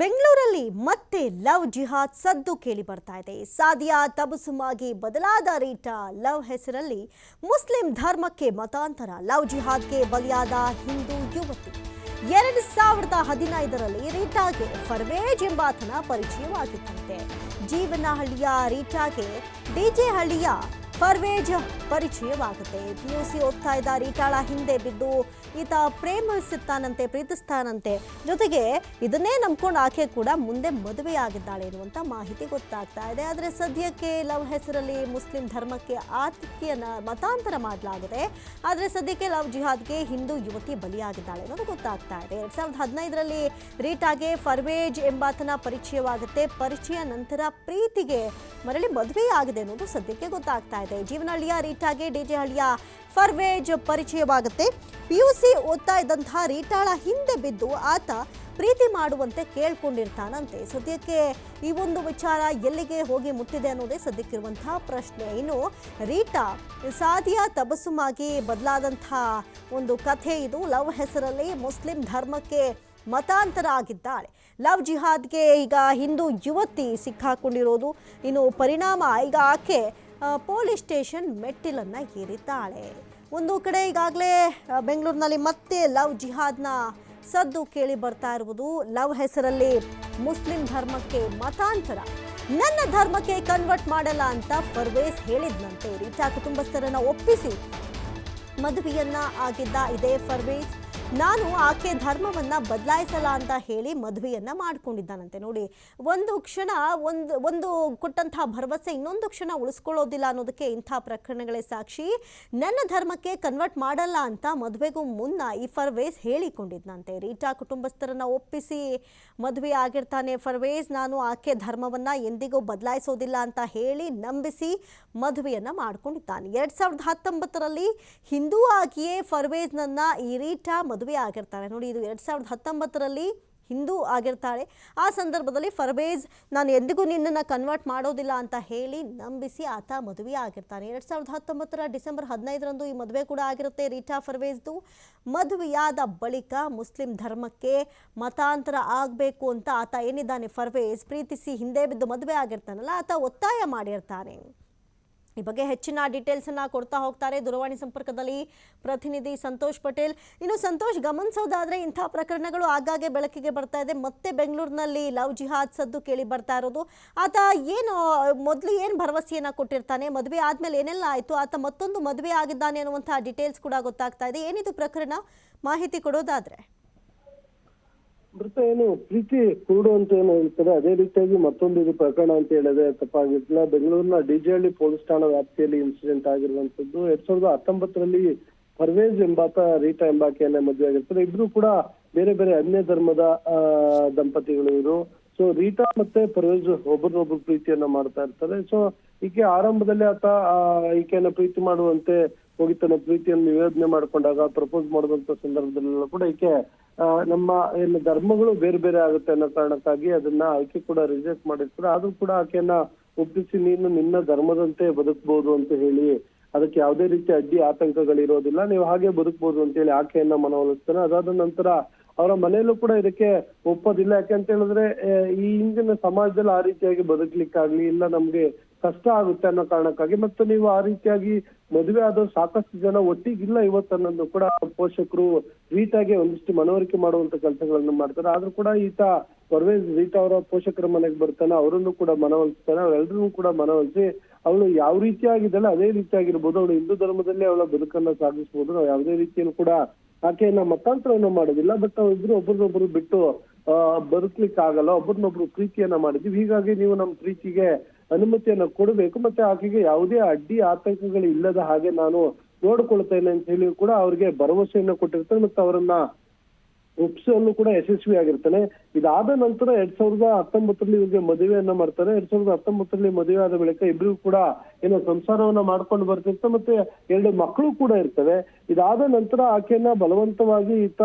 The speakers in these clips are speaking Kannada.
ಬೆಂಗಳೂರಲ್ಲಿ ಮತ್ತೆ ಲವ್ ಜಿಹಾದ್ ಸದ್ದು ಕೇಳಿ ಬರ್ತಾ ಇದೆ. ಸಾದಿಯಾ ತಬಸುಮಾಗಿ ಬದಲಾದ ರೀಟಾ ಲವ್ ಹೆಸರಲ್ಲಿ ಮುಸ್ಲಿಂ ಧರ್ಮಕ್ಕೆ ಮತಾಂತರ, ಲವ್ ಜಿಹಾದ್ಗೆ ಬಲಿಯಾದ ಹಿಂದೂ ಯುವತಿ. ಎರಡು ಸಾವಿರದ ಹದಿನೈದರಲ್ಲಿ ರೀಟಾಗೆ ಫರ್ವೇಜ್ ಎಂಬಾತನ ಪರಿಚಯವಾಗಿತ್ತಂತೆ. ಜೀವನಹಳ್ಳಿಯ ರೀಟಾಗೆ ಡಿಜೆ ಹಳ್ಳಿಯ ಫರ್ವೇಜ್ ಪರಿಚಯವಾಗುತ್ತೆ. ಪಿಯುಸಿ ಓದ್ತಾ ಇದ್ದ ರೀಟಾಳ ಹಿಂದೆ ಬಿದ್ದು ಈತ ಪ್ರೇಮಿಸುತ್ತಾನಂತೆ, ಪ್ರೀತಿಸ್ತಾನಂತೆ. ಜೊತೆಗೆ ಇದನ್ನೇ ನಂಬ್ಕೊಂಡು ಆಕೆ ಕೂಡ ಮುಂದೆ ಮದುವೆಯಾಗಿದ್ದಾಳೆ ಎನ್ನುವಂಥ ಮಾಹಿತಿ ಗೊತ್ತಾಗ್ತಾ ಇದೆ. ಆದರೆ ಸದ್ಯಕ್ಕೆ ಲವ್ ಹೆಸರಲ್ಲಿ ಮುಸ್ಲಿಂ ಧರ್ಮಕ್ಕೆ ಆತಿಥ್ಯನ ಮತಾಂತರ ಮಾಡಲಾಗಿದೆ. ಆದರೆ ಸದ್ಯಕ್ಕೆ ಲವ್ ಜಿಹಾದ್ಗೆ ಹಿಂದೂ ಯುವತಿ ಬಲಿಯಾಗಿದ್ದಾಳೆ ಅನ್ನೋದು ಗೊತ್ತಾಗ್ತಾ ಇದೆ. ಎರಡ್ ಸಾವಿರದ ಹದಿನೈದರಲ್ಲಿ ರೀಟಾಗೆ ಫರ್ವೇಜ್ ಎಂಬಾತನ ಪರಿಚಯವಾಗುತ್ತೆ. ಪರಿಚಯ ನಂತರ ಪ್ರೀತಿಗೆ ಮರಳಿ ಮದುವೆಯಾಗಿದೆ ಅನ್ನೋದು ಸದ್ಯಕ್ಕೆ ಗೊತ್ತಾಗ್ತಾ ಇದೆ. ಜೀವನಹಳ್ಳಿಯ ರೀಟಾಗೆ ಡಿಜೆ ಹಳ್ಳಿಯ ಫರ್ವೇಜ್ ಪರಿಚಯವಾಗುತ್ತೆ. ಪಿಯುಸಿ ಓದ್ತಾ ಇದ್ದಂತಹ ರೀಟಾಳ ಹಿಂದೆ ಬಿದ್ದು ಆತ ಪ್ರೀತಿ ಮಾಡುವಂತೆ ಕೇಳ್ಕೊಂಡಿರ್ತಾನಂತೆ. ಸದ್ಯಕ್ಕೆ ಈ ಒಂದು ವಿಚಾರ ಎಲ್ಲಿಗೆ ಹೋಗಿ ಮುಟ್ಟಿದೆ ಅನ್ನೋದೇ ಸದ್ಯಕ್ಕಿರುವಂತಹ ಪ್ರಶ್ನೆ. ಇನ್ನು ರೀಟಾ ಸಾದಿಯಾ ತಬಸುಮಾಗಿ ಬದಲಾದಂಥ ಒಂದು ಕಥೆ ಇದು. ಲವ್ ಹೆಸರಲ್ಲಿ ಮುಸ್ಲಿಂ ಧರ್ಮಕ್ಕೆ ಮತಾಂತರ ಆಗಿದ್ದಾಳೆ ಲವ್ ಜಿಹಾದ್ಗೆ ಈಗ ಹಿಂದೂ ಯುವತಿ ಸಿಕ್ಕಾಕೊಂಡಿರೋದು. ಇನ್ನು ಪರಿಣಾಮ ಈಗ ಆಕೆ ಪೊಲೀಸ್ ಸ್ಟೇಷನ್ ಮೆಟ್ಟಿಲನ್ನು ಏರಿದ್ದಾಳೆ. ಒಂದು ಕಡೆ ಈಗಾಗಲೇ ಬೆಂಗಳೂರಿನಲ್ಲಿ ಮತ್ತೆ ಲವ್ ಜಿಹಾದ್ನ ಸದ್ದು ಕೇಳಿ ಬರ್ತಾ ಇರುವುದು. ಲವ್ ಹೆಸರಲ್ಲಿ ಮುಸ್ಲಿಂ ಧರ್ಮಕ್ಕೆ ಮತಾಂತರ. ನನ್ನ ಧರ್ಮಕ್ಕೆ ಕನ್ವರ್ಟ್ ಮಾಡಲ್ಲ ಅಂತ ಫರ್ವೇಸ್ ಹೇಳಿದ್ನಂತೆ. ರೀಚಾ ಕುಟುಂಬಸ್ಥರನ್ನ ಒಪ್ಪಿಸಿ ಮದುವೆಯನ್ನ ಆಗಿದ್ದ ಇದೇ ಫರ್ವೇಸ್. ನಾನು ಆಕೆ ಧರ್ಮವನ್ನ ಬದಲಾಯಿಸಲ್ಲ ಅಂತ ಹೇಳಿ ಮದುವೆಯನ್ನು ಮಾಡಿಕೊಂಡಿದ್ದಾನಂತೆ ನೋಡಿ. ಒಂದು ಕ್ಷಣ ಒಂದು ಒಂದು ಕೊಟ್ಟಂತಹ ಭರವಸೆ ಇನ್ನೊಂದು ಕ್ಷಣ ಉಳಿಸ್ಕೊಳ್ಳೋದಿಲ್ಲ ಅನ್ನೋದಕ್ಕೆ ಇಂಥ ಪ್ರಕರಣಗಳೇ ಸಾಕ್ಷಿ. ನನ್ನ ಧರ್ಮಕ್ಕೆ ಕನ್ವರ್ಟ್ ಮಾಡಲ್ಲ ಅಂತ ಮದುವೆಗೂ ಮುನ್ನ ಈ ಫರ್ವೇಸ್ ಹೇಳಿಕೊಂಡಿದ್ದನಂತೆ ರೀಟಾ ಕುಟುಂಬಸ್ಥರನ್ನ ಒಪ್ಪಿಸಿ ಮದುವೆ ಆಗಿರ್ತಾನೆ ಫರ್ವೇಸ್, ನಾನು ಆಕೆ ಧರ್ಮವನ್ನ ಎಂದಿಗೂ ಬದಲಾಯಿಸೋದಿಲ್ಲ ಅಂತ ಹೇಳಿ ನಂಬಿಸಿ ಮದುವೆಯನ್ನು ಮಾಡ್ಕೊಂಡಿದ್ದಾನೆ. ಎರಡು ಸಾವಿರದ ಹತ್ತೊಂಬತ್ತರಲ್ಲಿ ಹಿಂದೂ ಆಗಿಯೇ ಫರ್ವೇಜ್ನನ್ನ ಈ ರೀಟಾ ಆಗಿರ್ತಾಳೆ. ನೋಡಿ, ಇದು ಎರಡು ಸಾವಿರದ ಹತ್ತೊಂಬತ್ತರಲ್ಲಿ ಹಿಂದೂ ಆಗಿರ್ತಾಳೆ. ಆ ಸಂದರ್ಭದಲ್ಲಿ ಫರ್ವೇಜ್ ನಾನು ಎಂದಿಗೂ ನಿನ್ನನ್ನು ಕನ್ವರ್ಟ್ ಮಾಡೋದಿಲ್ಲ ಅಂತ ಹೇಳಿ ನಂಬಿಸಿ ಆತ ಮದುವೆ ಆಗಿರ್ತಾನೆ. ಎರಡು ಸಾವಿರದ ಹತ್ತೊಂಬತ್ತರ ಡಿಸೆಂಬರ್ ಹದಿನೈದರಂದು ಈ ಮದುವೆ ಕೂಡ ಆಗಿರುತ್ತೆ ರೀಟಾ ಫರ್ವೇಜ್ದು ಮದುವೆಯಾದ ಬಳಿಕ ಮುಸ್ಲಿಂ ಧರ್ಮಕ್ಕೆ ಮತಾಂತರ ಆಗಬೇಕು ಅಂತ ಆತ ಏನಿದ್ದಾನೆ ಫರ್ವೇಜ್ ಪ್ರೀತಿಸಿ ಹಿಂದೆ ಬಿದ್ದು ಮದುವೆ ಆಗಿರ್ತಾನಲ್ಲ, ಆತ ಒತ್ತಾಯ ಮಾಡಿರ್ತಾನೆ. ಈ ಬಗ್ಗೆ ಹೆಚ್ಚಿನ ಡೀಟೇಲ್ಸ್ ಅನ್ನ ಕೊಡ್ತಾ ಹೋಗ್ತಾರೆ ದೂರವಾಣಿ ಸಂಪರ್ಕದಲ್ಲಿ ಪ್ರತಿನಿಧಿ ಸಂತೋಷ್ ಪಟೇಲ್. ಇನ್ನು ಸಂತೋಷ್, ಗಮನಿಸೋದಾದ್ರೆ ಇಂಥ ಪ್ರಕರಣಗಳು ಆಗಾಗ್ಗೆ ಬೆಳಕಿಗೆ ಬರ್ತಾ ಇದೆ. ಮತ್ತೆ ಬೆಂಗಳೂರಿನಲ್ಲಿ ಲವ್ ಜಿಹಾದ್ ಸದ್ದು ಕೇಳಿ ಬರ್ತಾ ಇರೋದು. ಆತ ಏನು, ಮೊದಲು ಏನು ಭರವಸೆಯನ್ನ ಕೊಟ್ಟಿರ್ತಾನೆ? ಮದುವೆ ಆದ್ಮೇಲೆ ಏನೆಲ್ಲ ಆಯ್ತು? ಆತ ಮತ್ತೊಂದು ಮದುವೆ ಆಗಿದ್ದಾನೆ ಅನ್ನುವಂತಹ ಡೀಟೇಲ್ಸ್ ಕೂಡ ಗೊತ್ತಾಗ್ತಾ ಇದೆ. ಏನಿದು ಪ್ರಕರಣ? ಮಾಹಿತಿ ಕೊಡೋದಾದ್ರೆ. ಮೃತ ಏನು ಪ್ರೀತಿ ಕುರುಡು ಅಂತ ಏನು ಹೇಳ್ತಾರೆ? ಅದೇ ರೀತಿಯಾಗಿ ಮತ್ತೊಂದು ಇದು ಪ್ರಕರಣ ಅಂತ ಹೇಳಿದ್ರೆ ತಪ್ಪಾಗಿಲ್ಲ ಬೆಂಗಳೂರಿನ ಡಿಜೆಹಳ್ಳಿ ಪೊಲೀಸ್ ಠಾಣಾ ವ್ಯಾಪ್ತಿಯಲ್ಲಿ ಇನ್ಸಿಡೆಂಟ್ ಆಗಿರುವಂತದ್ದು ಎರಡ್ ಸಾವಿರದ ಹತ್ತೊಂಬತ್ತರಲ್ಲಿ ಪರ್ವೇಜ್ ಎಂಬಾತ ರೀಟಾ ಎಂಬಾಕೆಯನ್ನ ಮದುವೆ ಆಗಿರ್ತಾರೆ. ಇಬ್ರು ಕೂಡ ಬೇರೆ ಬೇರೆ ಅನ್ಯ ಧರ್ಮದ ದಂಪತಿಗಳು ಇವರು ಸೊ ರೀಟಾ ಮತ್ತೆ ಪರ್ವೇಜ್ ಒಬ್ಬರನ್ನೊಬ್ರು ಪ್ರೀತಿಯನ್ನ ಮಾಡ್ತಾ ಇರ್ತಾರೆ. ಸೊ ಈಕೆ ಆರಂಭದಲ್ಲಿ ಆತ ಈಕೆಯನ್ನ ಪ್ರೀತಿ ಮಾಡುವಂತೆ ಹೋಗಿ ತನ್ನ ಪ್ರೀತಿಯನ್ನು ನಿವೇದನೆ ಮಾಡ್ಕೊಂಡಾಗ, ಪ್ರಪೋಸ್ ಮಾಡುವಂತ ಸಂದರ್ಭದಲ್ಲೆಲ್ಲ ಕೂಡ ಈಕೆ ನಮ್ಮ ಏನು ಧರ್ಮಗಳು ಬೇರೆ ಬೇರೆ ಆಗುತ್ತೆ ಅನ್ನೋ ಕಾರಣಕ್ಕಾಗಿ ಅದನ್ನ ಆಕೆ ಕೂಡ ರಿಜೆಕ್ಟ್ ಮಾಡಿರ್ತಾರೆ. ಆದ್ರೂ ಕೂಡ ಆಕೆಯನ್ನ ಒಪ್ಪಿಸಿ ನೀನು ನಿನ್ನ ಧರ್ಮದಂತೆ ಬದುಕಬಹುದು ಅಂತ ಹೇಳಿ, ಅದಕ್ಕೆ ಯಾವುದೇ ರೀತಿ ಅಡ್ಡಿ ಆತಂಕಗಳಿರೋದಿಲ್ಲ. ನೀವು ಹಾಗೆ ಬದುಕಬಹುದು ಅಂತ ಹೇಳಿ ಆಕೆಯನ್ನ ಮನವೊಲಿಸ್ತಾನೆ ಅದಾದ ನಂತರ ಅವರ ಮನೆಯಲ್ಲೂ ಕೂಡ ಇದಕ್ಕೆ ಒಪ್ಪೋದಿಲ್ಲ. ಯಾಕೆಂತ ಹೇಳಿದ್ರೆ ಈ ಹಿಂದಿನ ಸಮಾಜದಲ್ಲಿ ಆ ರೀತಿಯಾಗಿ ಬದುಕ್ಲಿಕ್ಕಾಗ್ಲಿ, ಇಲ್ಲ ನಮ್ಗೆ ಕಷ್ಟ ಆಗುತ್ತೆ ಅನ್ನೋ ಕಾರಣಕ್ಕಾಗಿ ಮತ್ತು ನೀವು ಆ ರೀತಿಯಾಗಿ ಮದುವೆ ಆದ ಸಾಕಷ್ಟು ಜನ ಒಟ್ಟಿಗಿಲ್ಲ ಇವತ್ತನ್ನೋದು ಕೂಡ ಪೋಷಕರು ರೀಟಾಗೆ ಒಂದಿಷ್ಟು ಮನವರಿಕೆ ಮಾಡುವಂತ ಕೆಲಸಗಳನ್ನು ಮಾಡ್ತಾರೆ. ಆದ್ರೂ ಕೂಡ ಈತ ಪರ್ವೇಜ್ ರೀಟಾ ಅವರ ಪೋಷಕರ ಮನೆಗೆ ಬರ್ತಾನೆ, ಅವರನ್ನು ಕೂಡ ಮನವೊಲಿಸ್ತಾನೆ ಅವರೆಲ್ಲರೂ ಕೂಡ ಮನವೊಲಿಸಿ ಅವಳು ಯಾವ ರೀತಿಯಾಗಿದ್ದಾಳೆ ಅದೇ ರೀತಿಯಾಗಿರ್ಬೋದು. ಅವಳು ಹಿಂದೂ ಧರ್ಮದಲ್ಲಿ ಅವಳ ಬದುಕನ್ನ ಸಾಗಿಸ್ಬೋದು. ನಾವು ಯಾವುದೇ ರೀತಿಯಲ್ಲೂ ಕೂಡ ಆಕೆಯನ್ನ ಮತಾಂತರವನ್ನು ಮಾಡೋದಿಲ್ಲ ಬಟ್ ನಾವಿಬ್ರು ಒಬ್ರನ್ನೊಬ್ರು ಬಿಟ್ಟು ಬದುಕ್ಲಿಕ್ಕೆ ಆಗಲ್ಲ ಒಬ್ರನ್ನೊಬ್ರು ಪ್ರೀತಿಯನ್ನ ಮಾಡಿದ್ವಿ ಹೀಗಾಗಿ ನೀವು ನಮ್ಮ ಪ್ರೀತಿಗೆ ಅನುಮತಿಯನ್ನ ಕೊಡಬೇಕು, ಮತ್ತೆ ಆಕೆಗೆ ಯಾವುದೇ ಅಡ್ಡಿ ಆತಂಕಗಳು ಇಲ್ಲದ ಹಾಗೆ ನಾನು ನೋಡ್ಕೊಳ್ತೇನೆ ಅಂತ ಹೇಳಿ ಕೂಡ ಅವ್ರಿಗೆ ಭರವಸೆಯನ್ನು ಕೊಟ್ಟಿರ್ತಾನೆ ಮತ್ತೆ ಅವರನ್ನ ಒಪ್ಸಲು ಕೂಡ ಯಶಸ್ವಿ ಆಗಿರ್ತಾನೆ. ಇದಾದ ನಂತರ ಎರಡ್ ಸಾವಿರದ ಹತ್ತೊಂಬತ್ತರಲ್ಲಿ ಇವ್ರಿಗೆ ಮದುವೆಯನ್ನ ಮಾಡ್ತಾರೆ. ಎರಡ್ ಸಾವಿರದ ಹತ್ತೊಂಬತ್ತರಲ್ಲಿ ಮದುವೆ ಆದ ಬಳಿಕ ಇಬ್ರು ಕೂಡ ಏನೋ ಸಂಸಾರವನ್ನ ಮಾಡ್ಕೊಂಡು ಬರ್ತಿರ್ತಾರೆ ಮತ್ತೆ ಎರಡು ಮಕ್ಕಳು ಕೂಡ ಇರ್ತವೆ. ಇದಾದ ನಂತರ ಆಕೆಯನ್ನ ಬಲವಂತವಾಗಿ ಈತ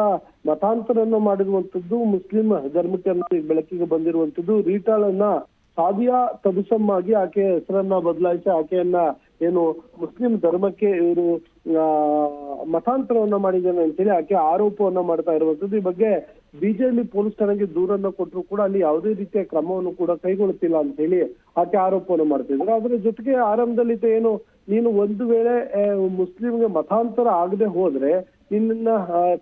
ಮತಾಂತರನ್ನ ಮಾಡಿರುವಂತದ್ದು ಮುಸ್ಲಿಂ ಧರ್ಮಕ್ಕೆ ಬೆಳಕಿಗೆ ಬಂದಿರುವಂತದ್ದು. ರೀಟಾಳನ್ನ ಸಾದಿಯಾ ಆಗಿ ಆಕೆ ಹೆಸರನ್ನ ಬದಲಾಯಿಸಿ ಆಕೆಯನ್ನ ಏನು ಮುಸ್ಲಿಂ ಧರ್ಮಕ್ಕೆ ಇವರು ಮತಾಂತರವನ್ನ ಮಾಡಿದ್ದಾನೆ ಅಂತೇಳಿ ಆಕೆ ಆರೋಪವನ್ನ ಮಾಡ್ತಾ ಇರುವಂತದ್ದು ಈ ಬಗ್ಗೆ ಬಿಜೆಪಿ ಪೊಲೀಸ್ ಠಾಣೆಗೆ ದೂರನ್ನ ಕೊಟ್ಟರು ಕೂಡ ಅಲ್ಲಿ ಯಾವುದೇ ರೀತಿಯ ಕ್ರಮವನ್ನು ಕೂಡ ಕೈಗೊಳ್ಳುತ್ತಿಲ್ಲ ಅಂತ ಹೇಳಿ ಆಕೆ ಆರೋಪವನ್ನು ಮಾಡ್ತಿದ್ರು ಅದರ ಜೊತೆಗೆ ಆರಂಭದಲ್ಲಿ ಏನು, ನೀನು ಒಂದು ವೇಳೆ ಮುಸ್ಲಿಂಗೆ ಮತಾಂತರ ಆಗದೆ ಹೋದ್ರೆ ನಿನ್ನ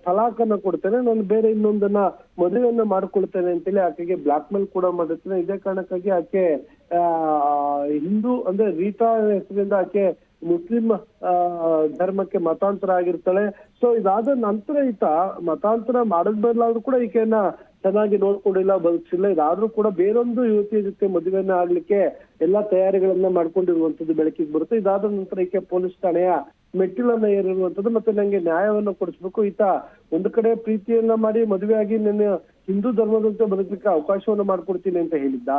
ತಲಾಖನ್ನ ಕೊಡ್ತೇನೆ. ನಾನು ಬೇರೆ ಇನ್ನೊಂದನ್ನ ಮದುವೆಯನ್ನ ಮಾಡ್ಕೊಳ್ತೇನೆ ಅಂತೇಳಿ ಆಕೆಗೆ ಬ್ಲಾಕ್ ಮೇಲ್ ಕೂಡ ಮಾಡಿರ್ತೇನೆ. ಇದೇ ಕಾರಣಕ್ಕಾಗಿ ಆಕೆ ಹಿಂದೂ, ಅಂದ್ರೆ ರೀತಾ ಹೆಸರಿಂದ ಆಕೆ ಮುಸ್ಲಿಂ ಧರ್ಮಕ್ಕೆ ಮತಾಂತರ ಆಗಿರ್ತಾಳೆ. ಸೊ ಇದಾದ ನಂತರ ಈತ ಮತಾಂತರ ಮಾಡದ್ ಬದಲಾದ್ರೂ ಕೂಡ ಈಕೆಯನ್ನ ಚೆನ್ನಾಗಿ ನೋಡ್ಕೊಂಡಿಲ್ಲ, ಬದುಕಿಸಿಲ್ಲ. ಇದಾದ್ರೂ ಕೂಡ ಬೇರೊಂದು ಯುವತಿಯ ಜೊತೆ ಮದುವೆಯನ್ನ ಆಗ್ಲಿಕ್ಕೆ ಎಲ್ಲಾ ತಯಾರಿಗಳನ್ನ ಮಾಡ್ಕೊಂಡಿರುವಂತದ್ದು ಬೆಳಕಿಗೆ ಬರುತ್ತೆ. ಇದಾದ ನಂತರ ಈಕೆ ಪೊಲೀಸ್ ಠಾಣೆಯ ಮೆಟ್ಟಿಲನ್ನ ಏರಿರುವಂತದ್ದು ಮತ್ತೆ ನಂಗೆ ನ್ಯಾಯವನ್ನು ಕೊಡಿಸ್ಬೇಕು. ಈತ ಒಂದು ಕಡೆ ಪ್ರೀತಿಯನ್ನ ಮಾಡಿ ಮದುವೆಯಾಗಿ ನನ್ನ ಹಿಂದೂ ಧರ್ಮದಂತೆ ಬದುಕಲಿಕ್ಕೆ ಅವಕಾಶವನ್ನು ಮಾಡ್ಕೊಡ್ತೀನಿ ಅಂತ ಹೇಳಿದ್ದ.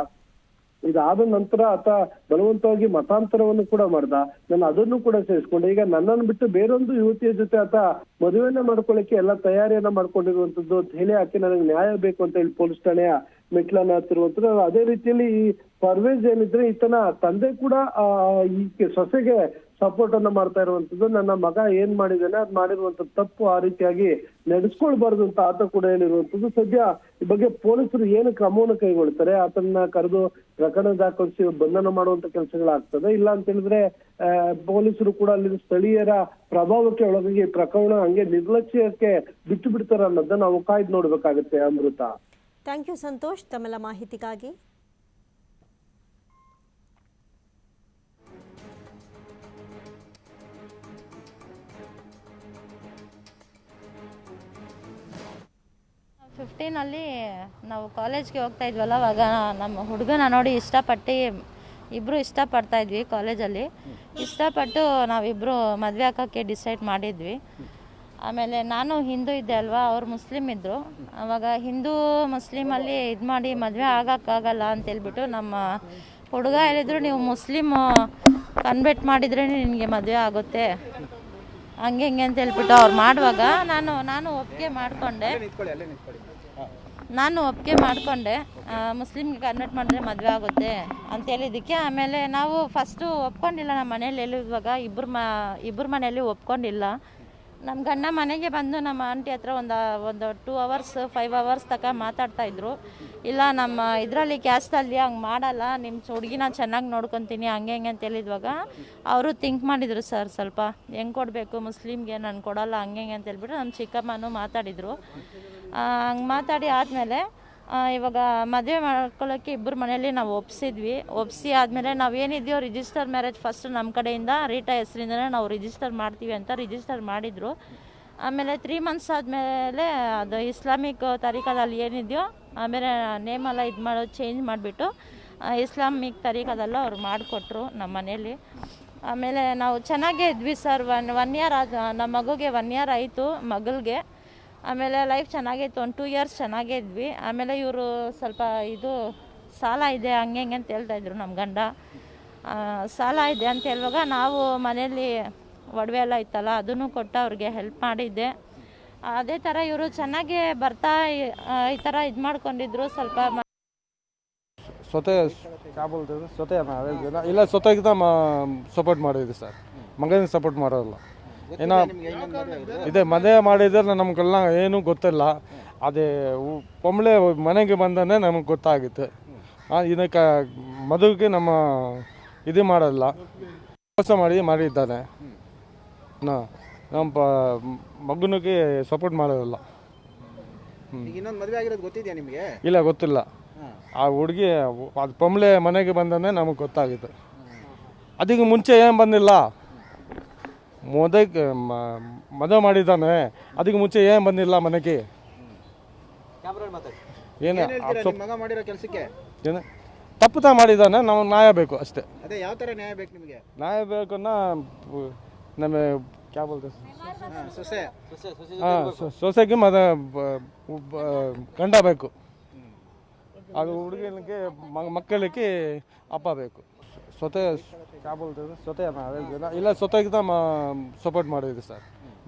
ಇದಾದ ನಂತರ ಆತ ಬಲವಂತವಾಗಿ ಮತಾಂತರವನ್ನು ಕೂಡ ಮಾಡ್ದ. ನಾನು ಅದನ್ನು ಕೂಡ ಸೇರಿಸ್ಕೊಂಡೆ. ಈಗ ನನ್ನನ್ನು ಬಿಟ್ಟು ಬೇರೊಂದು ಯುವತಿಯ ಜೊತೆ ಆತ ಮದುವೆಯನ್ನ ಮಾಡ್ಕೊಳ್ಳಿಕ್ಕೆ ಎಲ್ಲ ತಯಾರಿಯನ್ನ ಮಾಡ್ಕೊಂಡಿರುವಂತದ್ದು ಅಂತ ಹೇಳಿ ಆಕೆ ನನಗೆ ನ್ಯಾಯ ಬೇಕು ಅಂತ ಹೇಳಿ ಪೊಲೀಸ್ ಠಾಣೆಯ ಮೆಟ್ಲನ್ನ ಹತ್ತಿರುವಂತದ್ದು. ಅದೇ ರೀತಿಯಲ್ಲಿ ಈ ಪರ್ವೇಜ್ ಏನಿದ್ರೆ ಈತನ ತಂದೆ ಕೂಡ ಈ ಸೊಸೆಗೆ ಸಪೋರ್ಟ್ ಅನ್ನ ಮಾಡ್ತಾ ಇರುವಂತದ್ದು ನನ್ನ ಮಗ ಏನ್ ಮಾಡಿದಾನೆ ಅದ್ ಮಾಡಿರುವಂತ ತಪ್ಪು ಆ ರೀತಿಯಾಗಿ ನಡೆಸ್ಕೊಳ್ಬಾರ್ದು ಅಂತ ಆತ ಕೂಡ ಹೇಳಿರುವಂತದ್ದು ಸದ್ಯ ಈ ಬಗ್ಗೆ ಪೊಲೀಸರು ಏನು ಕ್ರಮವನ್ನು ಕೈಗೊಳ್ತಾರೆ, ಆತನ್ನ ಕರೆದು ಪ್ರಕರಣ ದಾಖಲಿಸಿ ಬಂಧನ ಮಾಡುವಂತ ಕೆಲಸಗಳಾಗ್ತದೆ. ಇಲ್ಲ ಅಂತ ಹೇಳಿದ್ರೆ ಪೊಲೀಸರು ಕೂಡ ಅಲ್ಲಿ ಸ್ಥಳೀಯರ ಪ್ರಭಾವಕ್ಕೆ ಒಳಗಾಗಿ ಪ್ರಕರಣ ಹಂಗೆ ನಿರ್ಲಕ್ಷ್ಯಕ್ಕೆ ಬಿಟ್ಟು ಬಿಡ್ತಾರ ಅನ್ನೋದನ್ನ ನಾವು ಕಾಯ್ದು ನೋಡ್ಬೇಕಾಗತ್ತೆ ಅಮೃತ. ಥ್ಯಾಂಕ್ ಯು ಸಂತೋಷ್ ತಮ್ಮೆಲ್ಲ ಮಾಹಿತಿಗಾಗಿ. ಫಿಫ್ಟೀನಲ್ಲಿ ನಾವು ಕಾಲೇಜ್ಗೆ ಹೋಗ್ತಾ ಇದ್ವಲ್ಲ, ಅವಾಗ ನಮ್ಮ ಹುಡುಗನ ನೋಡಿ ಇಷ್ಟಪಟ್ಟು ಇಬ್ಬರು ಇಷ್ಟಪಡ್ತಾ ಇದ್ವಿ ಕಾಲೇಜಲ್ಲಿ ಇಷ್ಟಪಟ್ಟು ನಾವಿಬ್ಬರು ಮದುವೆ ಹಾಕೋಕ್ಕೆ ಡಿಸೈಡ್ ಮಾಡಿದ್ವಿ. ಆಮೇಲೆ ನಾನು ಹಿಂದೂ ಇದ್ದೆ ಅಲ್ವಾ, ಅವ್ರು ಮುಸ್ಲಿಮ್ ಇದ್ದರು ಅವಾಗ ಹಿಂದೂ ಮುಸ್ಲಿಮಲ್ಲಿ ಇದು ಮಾಡಿ ಮದುವೆ ಆಗೋಕ್ಕಾಗಲ್ಲ ಅಂತೇಳ್ಬಿಟ್ಟು ನಮ್ಮ ಹುಡುಗ ಹೇಳಿದ್ರು, ನೀವು ಮುಸ್ಲಿಮ್ ಕನ್ವರ್ಟ್ ಮಾಡಿದ್ರೆ ನಿನಗೆ ಮದುವೆ ಆಗುತ್ತೆ. ಹಂಗೆ ಹಿಂಗೆ ಅಂತ ಹೇಳ್ಬಿಟ್ಟು ಅವ್ರು ಮಾಡುವಾಗ ನಾನು ನಾನು ಒಪ್ಪಿಗೆ ಮಾಡಿಕೊಂಡೆ. ನಾನು ಒಪ್ಪಿಗೆ ಮಾಡಿಕೊಂಡೆ. ಮುಸ್ಲಿಮ್ಗೆ ಕನ್ವರ್ಟ್ ಮಾಡಿದ್ರೆ ಮದುವೆ ಆಗುತ್ತೆ ಅಂತ ಹೇಳಿದ್ದಕ್ಕೆ ಆಮೇಲೆ ನಾವು ಫಸ್ಟು ಒಪ್ಕೊಂಡಿಲ್ಲ ನಮ್ಮ ಮನೇಲಿ ಇವಾಗ. ಇಬ್ಬರು ಮ ಇಬ್ಬರ ಮನೆಯಲ್ಲಿ ಒಪ್ಕೊಂಡಿಲ್ಲ. ನಮ್ಮ ಗಂಡ ಮನೆಗೆ ಬಂದು ನಮ್ಮ ಆಂಟಿ ಹತ್ರ ಒಂದು ಒಂದು ಟೂ ಅವರ್ಸ್ ಫೈವ್ ಅವರ್ಸ್ ತನಕ ಮಾತಾಡ್ತಾ ಇದ್ರು. ಇಲ್ಲ, ನಮ್ಮ ಇದರಲ್ಲಿ ಕ್ಯಾಸ್ಟಲ್ಲಿ ಹಂಗೆ ಮಾಡಲ್ಲ. ನಿಮ್ಮ ಹುಡುಗಿನ ಚೆನ್ನಾಗಿ ನೋಡ್ಕೊತೀನಿ, ಹಂಗೆ, ಹೆಂಗೆ ಅಂತ ಹೇಳಿದ್ವಾಗ ಅವರು ಥಿಂಕ್ ಮಾಡಿದರು, ಸರ್, ಸ್ವಲ್ಪ ಹೆಂಗೆ ಕೊಡಬೇಕು? ಮುಸ್ಲಿಮ್ಗೆ ನಾನು ಕೊಡಲ್ಲ, ಹಂಗೆ, ಹೆಂಗೆ ಅಂತ ಹೇಳ್ಬಿಟ್ಟು ನಮ್ಮ ಚಿಕ್ಕಮ್ಮನೂ ಮಾತಾಡಿದರು. ಹಂಗೆ ಮಾತಾಡಿ ಆದಮೇಲೆ ಇವಾಗ ಮದುವೆ ಮಾಡ್ಕೊಳ್ಳೋಕ್ಕೆ ಇಬ್ಬರು ಮನೆಯಲ್ಲಿ ನಾವು ಒಪ್ಸಿದ್ವಿ. ಒಪ್ಸಿ ಆದಮೇಲೆ ನಾವು ಏನಿದೆಯೋ ರಿಜಿಸ್ಟರ್ ಮ್ಯಾರೇಜ್ ಫಸ್ಟ್ ನಮ್ಮ ಕಡೆಯಿಂದ ರೀಟಾ ಹೆಸರಿಂದನೇ ನಾವು ರಿಜಿಸ್ಟರ್ ಮಾಡ್ತೀವಿ ಅಂತ ರಿಜಿಸ್ಟರ್ ಮಾಡಿದರು. ಆಮೇಲೆ ತ್ರೀ ಮಂತ್ಸ್ ಆದಮೇಲೆ ಅದು ಇಸ್ಲಾಮಿಕ್ ತರೀಕದಲ್ಲಿ ಏನಿದೆಯೋ, ಆಮೇಲೆ ನೇಮೆಲ್ಲ ಇದು ಮಾಡೋದು ಚೇಂಜ್ ಮಾಡಿಬಿಟ್ಟು ಇಸ್ಲಾಮಿಕ್ ತರೀಕದಲ್ಲ ಅವ್ರು ಮಾಡಿಕೊಟ್ರು ನಮ್ಮ ಮನೇಲಿ ಆಮೇಲೆ ನಾವು ಚೆನ್ನಾಗೇ ಇದ್ವಿ ಸರ್ ಒನ್ ಒನ್ ಇಯರ್ ಆದ, ನಮ್ಮ ಮಗುಗೆ ಒನ್ ಇಯರ್ ಆಯಿತು ಮಗಳಿಗೆ. ಆಮೇಲೆ ಲೈಫ್ ಚೆನ್ನಾಗಿತ್ತು ಒಂದು ಟೂ ಇಯರ್ಸ್ ಚೆನ್ನಾಗೇ ಇದ್ವಿ ಆಮೇಲೆ ಇವರು ಸ್ವಲ್ಪ ಇದು, ಸಾಲ ಇದೆ, ಹಂಗೆ ಹಿಂಗೆ ಅಂತ ಹೇಳ್ತಾ ಇದ್ರು ನಮ್ಮ ಗಂಡ. ಸಾಲ ಇದೆ ಅಂತ ಹೇಳುವಾಗ ನಾವು ಮನೆಯಲ್ಲಿ ಒಡವೆ ಎಲ್ಲ ಇತ್ತಲ್ಲ, ಅದನ್ನು ಕೊಟ್ಟು ಅವ್ರಿಗೆ ಹೆಲ್ಪ್ ಮಾಡಿದ್ದೆ. ಅದೇ ಥರ ಇವರು ಚೆನ್ನಾಗೇ ಬರ್ತಾ ಈ- ಥರ ಇದು ಮಾಡ್ಕೊಂಡಿದ್ರು, ಸ್ವಲ್ಪ ಸ್ವತಃ ಇಲ್ಲ ಸ್ವತಃ ಸಪೋರ್ಟ್ ಮಾಡಿದ್ವಿ ಸರ್. ಮಗನಿಗೆ ಸಪೋರ್ಟ್ ಮಾಡೋಲ್ಲ. ಏನೋ ಇದೆ ಮದುವೆ ಮಾಡಿದ್ರೆ ನಮ್ಗೆಲ್ಲ ಏನೂ ಗೊತ್ತಿಲ್ಲ. ಅದೇ ಪೊಂಬಳೆ ಮನೆಗೆ ಬಂದನೆ ನಮಗೆ ಗೊತ್ತಾಗುತ್ತೆ. ಇದಕ್ಕೆ ಮದುವೆಗೆ ನಮ್ಮ ಇದು ಮಾಡಲ್ಲ. ಮೋಸ ಮಾಡಿ ಮಾಡಿದ್ದಾನೆ. ನಮ್ಮ ಪ- ಮಗನಿಗೆ ಸಪೋರ್ಟ್ ಮಾಡೋದಿಲ್ಲ. ಇನ್ನೊಂದು ಮದುವೆ ಆಗಿರೋದು ಗೊತ್ತಿದೆಯಾ ನಿಮಗೆ? ಇಲ್ಲ ಗೊತ್ತಿಲ್ಲ. ಆ ಹುಡುಗಿ ಅದು ಪೊಂಬಳೆ ಮನೆಗೆ ಬಂದನೆ ನಮಗೆ ಗೊತ್ತಾಗಿತ್ತು. ಅದಕ್ಕೆ ಮುಂಚೆ ಏನು ಬಂದಿಲ್ಲ? ಮೊದಕ್ಕೆ ಮದುವೆ ಮಾಡಿದ್ದಾನೆ. ಅದಕ್ಕೆ ಮುಂಚೆ ಏನು ಬಂದಿಲ್ಲ ಮನೆಗೆ? ಏನು? ಮಗ ಮಾಡಿರೋ ಕೆಲಸಕ್ಕೆ? ಏನು? ತಪ್ಪುತ ಮಾಡಿದ್ದಾನೆ ನಾವು ನ್ಯಾಯ ಬೇಕು ಅಷ್ಟೇ. ಅದೇ ಯಾವ ಥರ ನ್ಯಾಯ ಬೇಕು ನಿಮಗೆ? ನ್ಯಾಯ ಬೇಕನ್ನ ನಮ್ಮ ಕ್ಯಾ ಬೋಲ್ತೆ? ಹಾ, ಸೊಸೆ. ಹಾಂ ಸೊಸೆಗೆ ಮದ ಗಂಡ ಬೇಕು. ಅದು ಹುಡುಗನಿಗೆ ಮಕ್ಕಳಿಗೆ ಅಪ್ಪ ಬೇಕು. ಸ್ವತಃ ಕ್ಯಾ ಬೋಲ್ತೇವೆ ಸ್ವತಃ ಇಲ್ಲ ಇಲ್ಲ ಜೊತೆಗೆ ಸಪೋರ್ಟ್ ಮಾಡಿದ್ರಿ ಸರ್.